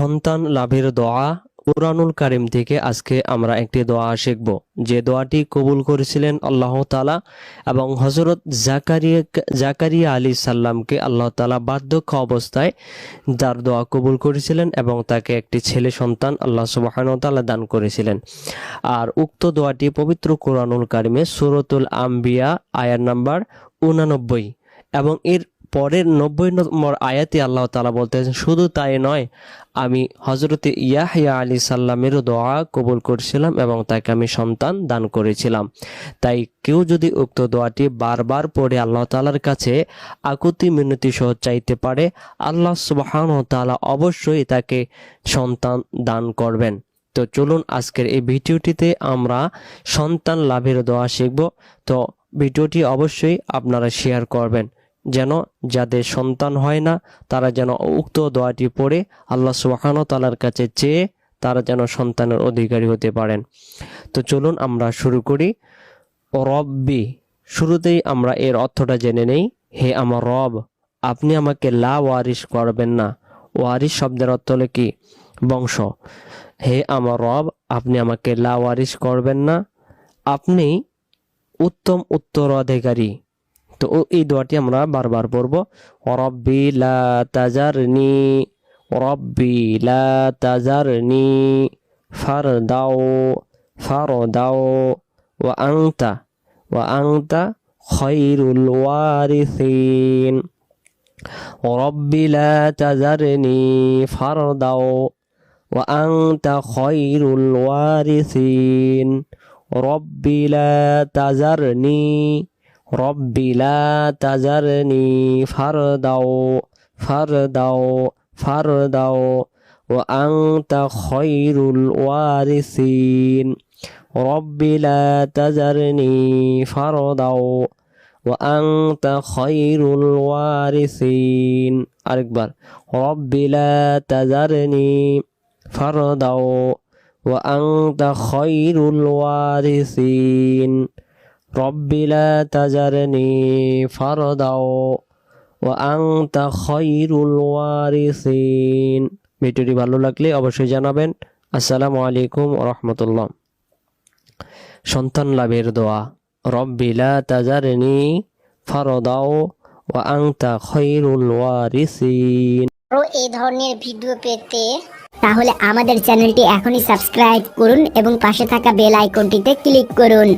সন্তান লাভের দোয়া কোরআনুল কারিম থেকে আজকে আমরা একটি দোয়া শিখব। যে দোয়াটি কবুল করেছিলেন আল্লাহ তালা এবং হজরত জাকারিয়া জাকারিয়া আলী সাল্লামকে আল্লাহ তালা বার্ধক্য অবস্থায় যার দোয়া কবুল করেছিলেন এবং তাকে একটি ছেলে সন্তান আল্লাহ সুবাহানতালা দান করেছিলেন। আর উক্ত দোয়াটি পবিত্র কোরআনুল কারিমে সুরতুল আম্বিয়া আয়ার নাম্বার উনানব্বই এবং এর পরের নব্বই নম্বর আয়াতে আল্লাহ তালা বলতেছেন, শুধু তাই নয়, আমি হজরতে ইয়াহিয়া আলী সাল্লামের দোয়া কবুল করেছিলাম এবং তাকে আমি সন্তান দান করেছিলাম। তাই কেউ যদি উক্ত দোয়াটি বারবার পড়ে আল্লাহ তালার কাছে আকুতি মিনতি সহ চাইতে পারে, আল্লাহ সুবাহান তালা অবশ্যই তাকে সন্তান দান করবেন। তো চলুন আজকের এই ভিডিওটিতে আমরা সন্তান লাভের দোয়া শিখব। তো ভিডিওটি অবশ্যই আপনারা শেয়ার করবেন। যেন যাদের সন্তান হয় না, তারা যেন উক্ত দোয়াটি পড়ে আল্লাহ সুবাহান তালার কাছে চেয়ে তারা যেন সন্তানের অধিকারী হতে পারেন। তো চলুন আমরা শুরু করি। রব্বি, শুরুতেই আমরা এর অর্থটা জেনে নেই। হে আমার রব, আপনি আমাকে লা ওয়ারিস করবেন না। ওয়ারিস শব্দের অর্থ হলো কি? বংশ। হে আমার রব, আপনি আমাকে লা ওয়ারিস করবেন না। আপনি উত্তম উত্তরাধিকারী। তো এই দোয়াটি আমরা বারবার পড়ব। রব্বি লা তাজারনি রব্বি লা তাজারনি ফার দাও ফার দাও ও আংতা ও আংতা খৈরুল ওয়ারিসিন রব্বি লা তাজারনি ফার দাও ও আংতা খৈরুল ওয়ারিসিন রব্বি লা তাজারনি রব্বি লা তাজারনি ফার দাও ফার দাও ফার দাও ও আংতা খৈরুল ওয়ারিসিন। রব্বি লা তাজারনি ফার দাও ও আংতা খৈরুল ওয়ারিসিন। আরেকবার, রব্বি লা তাজারনি ফার দাও ও আংতা খৈরুল ওয়ারিসিন। রব্বিলা ফারদাও ওয়ারিসিন। ভিডিওটি ভালো লাগলে অবশ্যই জানাবেন। আসসালামু আলাইকুম রহমতুল্লাহ। সন্তান লাভের দোয়া। রব্বিলা তাজারনি ফারদাও ও আংতা খৈরুল ওয়ারিসিন। এই ধরনের ভিডিও পেতে তাহলে আমাদের চ্যানেলটি এখনই সাবস্ক্রাইব করুন এবং পাশে থাকা বেল আইকনটিতে ক্লিক করুন।